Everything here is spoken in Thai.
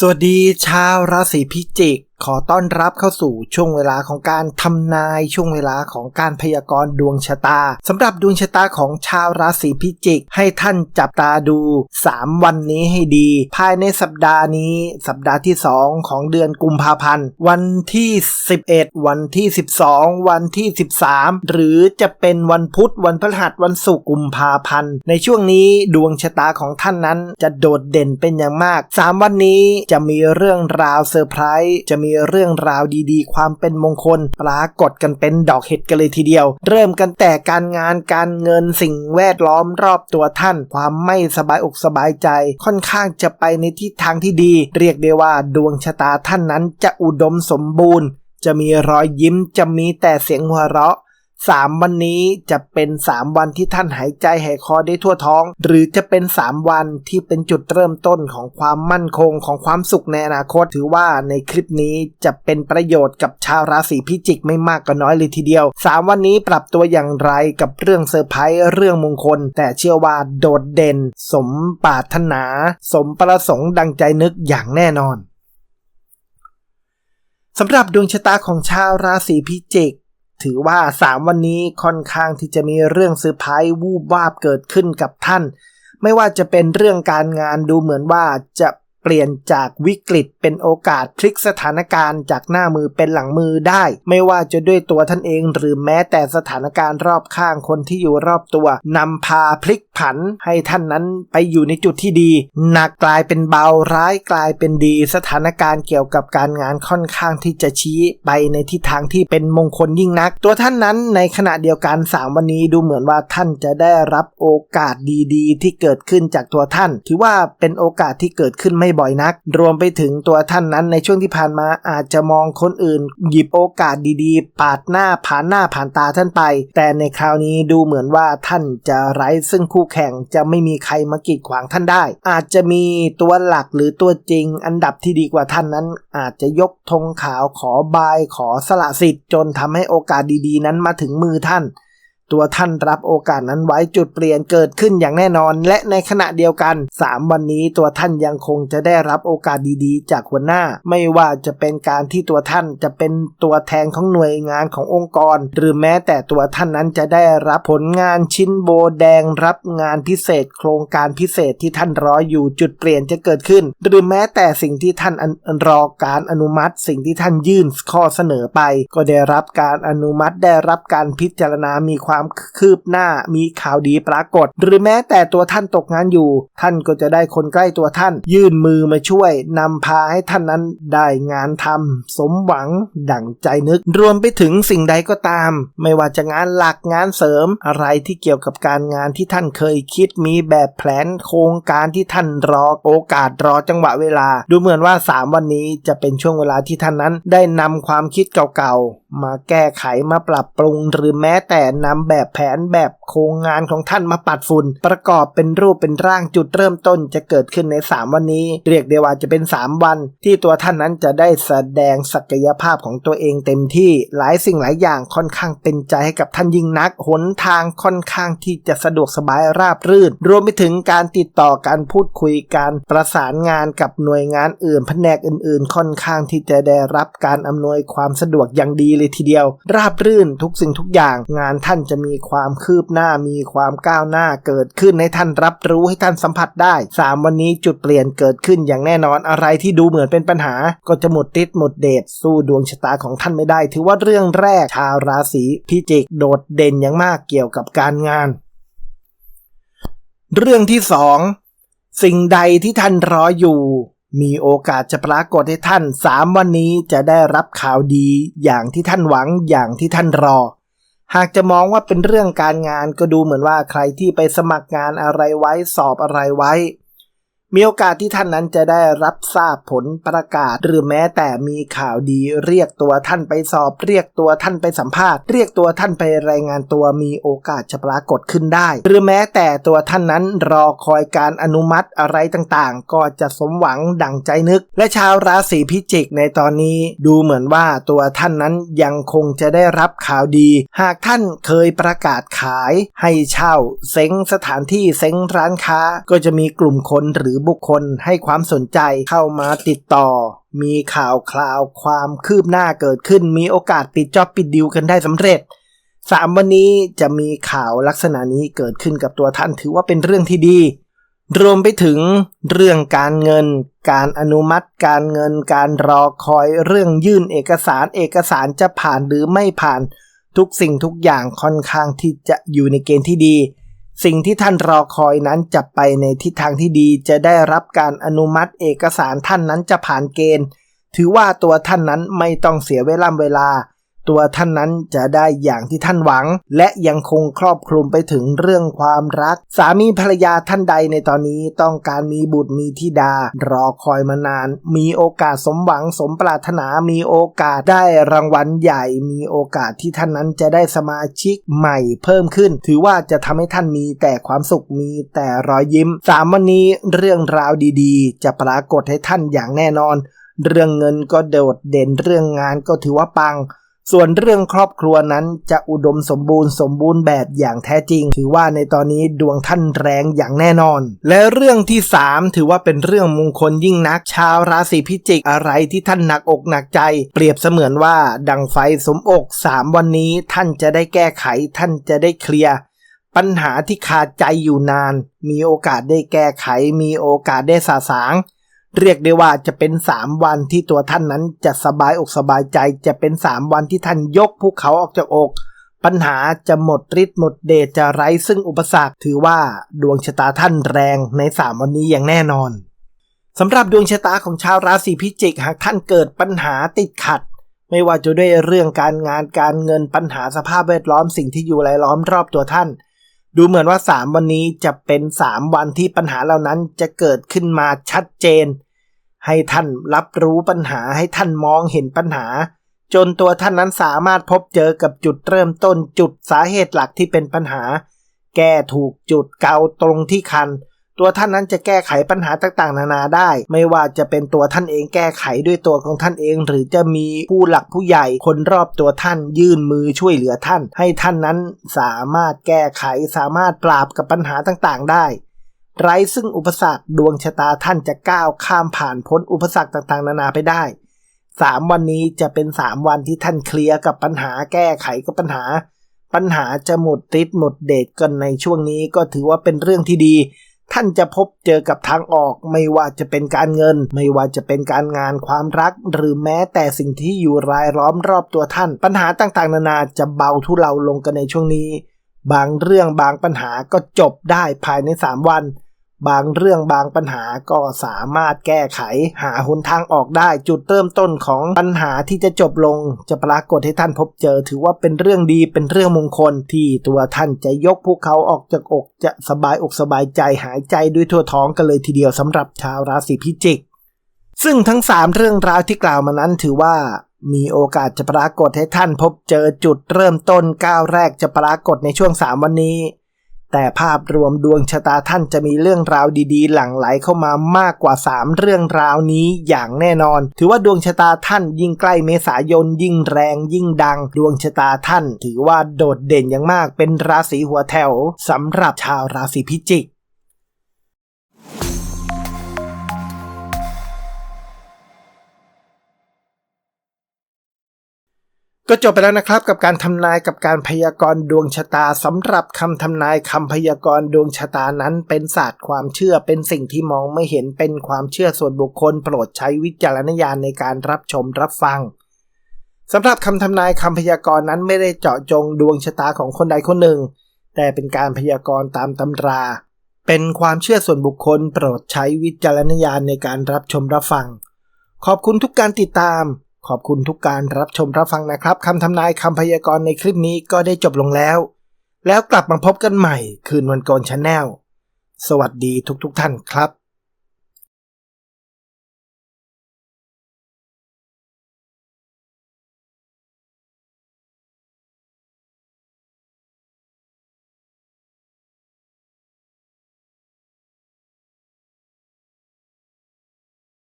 สวัสดีชาวราศีพิจิก ขอต้อนรับเข้าสู่ช่วงเวลาของการทำนายช่วงเวลาของการพยากรณ์ดวงชะตาสำหรับดวงชะตาของชาวราศีพิจิก ให้ท่านจับตาดู 3 วันนี้ให้ดี ภายในสัปดาห์นี้ สัปดาห์ที่ 2 ของเดือนกุมภาพันธ์ วันที่ 11 วันที่ 12 วันที่ 13 หรือจะเป็นวันพุธวันพฤหัสวันศุกร์กุมภาพันธ์ ในช่วงนี้ดวงชะตาของท่านนั้นจะโดดเด่นเป็นอย่างมาก 3 วันนี้จะมีเรื่องราวเซอร์ไพรส์จะมีเรื่องราวดีๆ ความเป็นมงคล ปรากฏกันเป็นดอกเห็ดกันเลยทีเดียว เริ่มกันแต่การงานการเงินสิ่งแวดล้อมรอบตัวท่าน ความไม่สบายอกสบายใจ ค่อนข้างจะไปในทิศทางที่ดี เรียกได้ว่าดวงชะตาท่านนั้นจะอุดมสมบูรณ์ จะมีรอยยิ้มจะมีแต่เสียงหัวเราะ สามวันนี้จะเป็นสามวันที่ท่านหายใจหายคอได้ทั่วท้อง หรือจะเป็นสามวันที่เป็นจุดเริ่มต้นของความมั่นคงของความสุขในอนาคต ถือว่าในคลิปนี้จะเป็นประโยชน์กับชาวราศีพิจิกไม่มากก็น้อยเลยทีเดียวสามวันนี้ปรับตัวอย่างไรกับเรื่องเซอร์ไพรส์เรื่องมงคล แต่เชื่อว่าโดดเด่น สมปรารถนา สมประสงค์ดังใจนึกอย่างแน่นอนสำหรับดวงชะตาของชาวราศีพิจิก ถือว่า 3 วันนี้ค่อนข้างที่จะมีเรื่องเซอร์ไพรส์วูบวาบเกิดขึ้นกับท่าน ไม่ว่าจะเป็นเรื่องการงานดูเหมือนว่าจะเปลี่ยนจากวิกฤตเป็นโอกาสพลิกสถานการณ์จากหน้ามือเป็นหลังมือได้ ไม่ว่าจะด้วยตัวท่านเองหรือแม้แต่สถานการณ์รอบข้างคนที่อยู่รอบตัวนำพาพลิก ผันให้ท่านนั้นไปอยู่ในจุดที่ดี หนักกลายเป็นเบาร้ายกลายเป็นดี สถานการณ์เกี่ยวกับการงานค่อนข้างที่จะชี้ไปในทิศทางที่เป็นมงคลยิ่งนัก ตัวท่านนั้นในขณะเดียวกัน 3 วันนี้ดูเหมือนว่าท่านจะได้รับโอกาสดีๆ ที่เกิดขึ้นจากตัวท่าน ถือว่าเป็นโอกาสที่เกิดขึ้นไม่บ่อยนัก รวมไปถึงตัวท่านนั้นในช่วงที่ผ่านมาอาจจะมองคนอื่น หยิบโอกาสดีๆ ปาดหน้าผ่านหน้าผ่านตาท่านไป แต่ในคราวนี้ดูเหมือนว่าท่านจะไร้ซึ่งคู่แข่งจะไม่มีใครมากีดขวางท่านได้ อาจจะมีตัวหลักหรือตัวจริง อันดับที่ดีกว่าท่านนั้น อาจจะยกธงขาวขอบายขอสละสิทธิ์จนทำให้โอกาสดีๆ นั้นมาถึงมือท่าน ตัวท่านรับโอกาสนั้นไว้จุดเปลี่ยนเกิดขึ้นอย่างแน่นอน และในขณะเดียวกัน 3 วันนี้ตัวท่านยังคงจะได้รับโอกาสดีๆ จากหัวหน้า ไม่ว่าจะเป็นการที่ตัวท่านจะเป็นตัวแทนของหน่วยงานขององค์กร หรือแม้แต่ตัวท่านนั้นจะได้รับผลงานชิ้นโบแดงรับงานพิเศษ โครงการพิเศษที่ท่านรออยู่จุดเปลี่ยนจะเกิดขึ้น หรือแม้แต่สิ่งที่ท่านรอการอนุมัติ สิ่งที่ท่านยื่นข้อเสนอไป ก็ได้รับการอนุมัติได้รับการพิจารณามีความความคืบหน้ามีข่าวดีปรากฏ หรือแม้แต่ตัวท่านตกงานอยู่ ท่านก็จะได้คนใกล้ตัวท่าน ยื่นมือมาช่วยนำพาให้ท่านนั้นได้งานทำสมหวังดั่งใจนึก รวมไปถึงสิ่งใดก็ตาม ไม่ว่าจะงานหลักงานเสริม อะไรที่เกี่ยวกับการงานที่ท่านเคยคิดมีแบบแผนโครงการที่ท่านรอโอกาสรอจังหวะเวลา ดูเหมือนว่า 3 วันนี้จะเป็นช่วงเวลาที่ท่านนั้นได้นำความคิดเก่าๆมาแก้ไขมาปรับปรุง หรือแม้แต่นำแบบแผนแบบโครงงานของท่านมาปัดฝุ่น ประกอบเป็นรูปเป็นร่างจุดเริ่มต้นจะเกิดขึ้นใน 3 วันนี้ เรียกได้ว่าจะเป็น 3 วัน ที่ตัวท่านนั้นจะได้แสดงศักยภาพของตัวเองเต็มที่หลายสิ่งหลายอย่างค่อนข้างเป็นใจให้กับท่านยิ่งนักหนทางค่อนข้างที่จะสะดวกสบายราบรื่น รวมไปถึงการติดต่อการพูดคุยการประสานงานกับหน่วยงานอื่นแผนกอื่น ๆ ค่อนข้างที่จะได้รับการอำนวยความสะดวกอย่างดีเลยทีเดียว ราบรื่นทุกสิ่งทุกอย่าง งานท่านจะมีความคืบหน้ามีความก้าวหน้าเกิดขึ้นให้ท่านรับรู้ให้ท่านสัมผัสได้ 3 วันนี้จุดเปลี่ยนเกิดขึ้นอย่างแน่นอนอะไรที่ดูเหมือนเป็นปัญหา ก็จะหมดติดหมดเดชสู้ดวงชะตาของท่านไม่ได้ ถือว่าเรื่องแรกชาวราศีพิจิกโดดเด่นอย่างมากเกี่ยวกับการงาน เรื่องที่สองสิ่งใดที่ท่านรออยู่ มีโอกาสจะปรากฏให้ท่านสามวันนี้จะได้รับข่าวดีอย่างที่ท่านหวังอย่างที่ท่านรอ หากจะมองว่าเป็นเรื่องการงานก็ดูเหมือนว่าใครที่ไปสมัครงานอะไรไว้สอบอะไรไว้ มีโอกาสที่ท่านนั้นจะได้รับทราบผลประกาศ หรือแม้แต่มีข่าวดีเรียกตัวท่านไปสอบ เรียกตัวท่านไปสัมภาษณ์ เรียกตัวท่านไปรายงานตัวมีโอกาสจะปรากฏขึ้นได้ หรือแม้แต่ตัวท่านนั้นรอคอยการอนุมัติอะไรต่างๆ ก็จะสมหวังดั่งใจนึก และชาวราศีพิจิกในตอนนี้ดูเหมือนว่าตัวท่านนั้นยังคงจะได้รับข่าวดี หากท่านเคยประกาศขาย ให้เช่าเซ้งสถานที่เซ้งร้านค้า ก็จะมีกลุ่มคนหรือรือบุคคลให้ความสนใจเข้ามาติดต่อ มีข่าวคราวความคืบหน้าเกิดขึ้น มีโอกาสปิดจ็อบปิดดิวกันได้สำเร็จสามวันนี้จะมีข่าวลักษณะนี้เกิดขึ้นกับตัวท่านถือว่าเป็นเรื่องที่ดี รวมไปถึงเรื่องการเงิน การอนุมัติ การเงิน การรอคอยเรื่องยื่นเอกสารเอกสารจะผ่านหรือไม่ผ่านทุกสิ่งทุกอย่างค่อนข้างที่จะอยู่ในเกณฑ์ที่ดี สิ่งที่ท่านรอคอยนั้นจะไปในทิศทางที่ดีจะได้รับการอนุมัติเอกสารท่านนั้นจะผ่านเกณฑ์ ถือว่าตัวท่านนั้นไม่ต้องเสียเวลาเวลา ตัวท่านนั้นจะได้อย่างที่ท่านหวัง และยังคงครอบคลุมไปถึงเรื่องความรัก สามีภรรยาท่านใดในตอนนี้ต้องการมีบุตรมีธิดา รอคอยมานาน มีโอกาสสมหวังสมปรารถนามีโอกาสได้รางวัลใหญ่ มีโอกาสที่ท่านนั้นจะได้สมาชิกใหม่เพิ่มขึ้น ถือว่าจะทำให้ท่านมีแต่ความสุขมีแต่รอยยิ้มสามวันนี้เรื่องราวดีๆ จะปรากฏให้ท่านอย่างแน่นอน เรื่องเงินก็โดดเด่นเรื่องงานก็ถือว่าปัง ส่วนเรื่องครอบครัวนั้นจะอุดมสมบูรณ์สมบูรณ์แบบอย่างแท้จริง ถือว่าในตอนนี้ดวงท่านแรงอย่างแน่นอน และเรื่องที่ 3 ถือว่าเป็นเรื่องมงคลยิ่งนัก ชาวราศีพิจิกอะไรที่ท่านหนักอกหนักใจ เปรียบเสมือนว่าดังไฟสมอก 3 วันนี้ท่านจะได้แก้ไขท่านจะได้เคลียร์ปัญหาที่คาใจอยู่นาน มีโอกาสได้แก้ไข มีโอกาสได้สาสาง เรียกได้ว่าจะเป็น 3 วันที่ตัวท่านนั้นจะสบายอกสบายใจ จะเป็น 3 วันที่ท่านยกภูเขาออกจากอก ปัญหาจะหมดฤทธิ์หมดเดชจะไร้ซึ่งอุปสรรคถือว่าดวงชะตาท่านแรงใน 3 วันนี้อย่างแน่นอนสำหรับดวงชะตาของชาวราศีพิจิกหากท่านเกิดปัญหาติดขัด ไม่ว่าจะด้วยเรื่องการงานการเงินปัญหาสภาพแวดล้อมสิ่งที่อยู่รายล้อมรอบตัวท่าน ดูเหมือนว่า 3 วันนี้จะเป็น 3 วันที่ปัญหาเหล่านั้นจะเกิดขึ้นมาชัดเจน ให้ท่านรับรู้ปัญหาให้ท่านมองเห็นปัญหา จนตัวท่านนั้นสามารถพบเจอกับจุดเริ่มต้นจุดสาเหตุหลักที่เป็นปัญหา แก้ถูกจุดเกาตรงที่คัน ตัวท่านนั้นจะแก้ไขปัญหาต่างๆ นานาได้ ไม่ว่าจะเป็นตัวท่านเองแก้ไขด้วยตัวของท่านเอง หรือจะมีผู้หลักผู้ใหญ่คนรอบตัวท่านยื่นมือช่วยเหลือท่าน ให้ท่านนั้นสามารถแก้ไขสามารถปราบกับปัญหาต่างๆ ได้ไร้ซึ่งอุปสรรคดวงชะตาท่านจะก้าวข้ามผ่านพ้นอุปสรรคต่างๆ นานาไปได้สามวันนี้จะเป็นสามวันที่ท่านเคลียร์กับปัญหาแก้ไขกับปัญหา ปัญหาจะหมดติดหมดเดชกันในช่วงนี้ก็ถือว่าเป็นเรื่องที่ดี ท่านจะพบเจอกับทางออก ไม่ว่าจะเป็นการเงิน ไม่ว่าจะเป็นการงานความรัก หรือแม้แต่สิ่งที่อยู่รายล้อมรอบตัวท่าน ปัญหาต่างๆ นานาจะเบาทุเลาลงกันในช่วงนี้ บางเรื่องบางปัญหาก็จบได้ภายใน 3 วัน บางเรื่องบางปัญหาก็สามารถแก้ไข หาหนทางออกได้จุดเริ่มต้นของปัญหาที่จะจบลง จะปรากฏให้ท่านพบเจอ ถือว่าเป็นเรื่องดีเป็นเรื่องมงคล ที่ตัวท่านจะยกภูเขาออกจากอกจะสบายอกสบายใจหายใจด้วยทั่วท้องกันเลยทีเดียวสำหรับชาวราศีพิจิก ซึ่งทั้ง 3 เรื่องราวที่กล่าวมานั้นถือว่ามีโอกาสจะปรากฏให้ท่านพบเจอจุดเริ่มต้นก้าวแรกจะปรากฏในช่วง 3 วันนี้ แต่ภาพรวมดวงชะตาท่านจะมีเรื่องราวดีๆ หลั่งไหลเข้ามามากกว่า 3 เรื่องราวนี้อย่างแน่นอน ถือว่าดวงชะตาท่านยิ่งใกล้เมษายนยิ่งแรงยิ่งดัง ดวงชะตาท่าน ถือว่าโดดเด่นอย่างมากเป็นราศีหัวแถวสำหรับชาวราศีพิจิก ก็จบไปแล้วนะครับกับการทำนายกับการพยากรณ์ดวงชะตาสำหรับคำทำนายคำพยากรณ์ดวงชะตานั้น เป็นศาสตร์ความเชื่อเป็นสิ่งที่มองไม่เห็นเป็นความเชื่อส่วนบุคคล โปรดใช้วิจารณญาณในการรับชมรับฟังสำหรับคำทำนายคำพยากรณ์นั้นไม่ได้เจาะจงดวงชะตาของคนใดคนหนึ่ง แต่เป็นการพยากรณ์ตามตำรา เป็นความเชื่อส่วนบุคคล โปรดใช้วิจารณญาณในการรับชมรับฟัง ขอบคุณทุกการติดตาม ขอบคุณทุกการรับชมรับฟังนะครับคำทำนายคำพยากรณ์ในคลิปนี้ก็ได้จบลงแล้ว แล้วกลับมาพบกันใหม่คืนวันก่อนชาแนลสวัสดีทุกๆทท่านครับ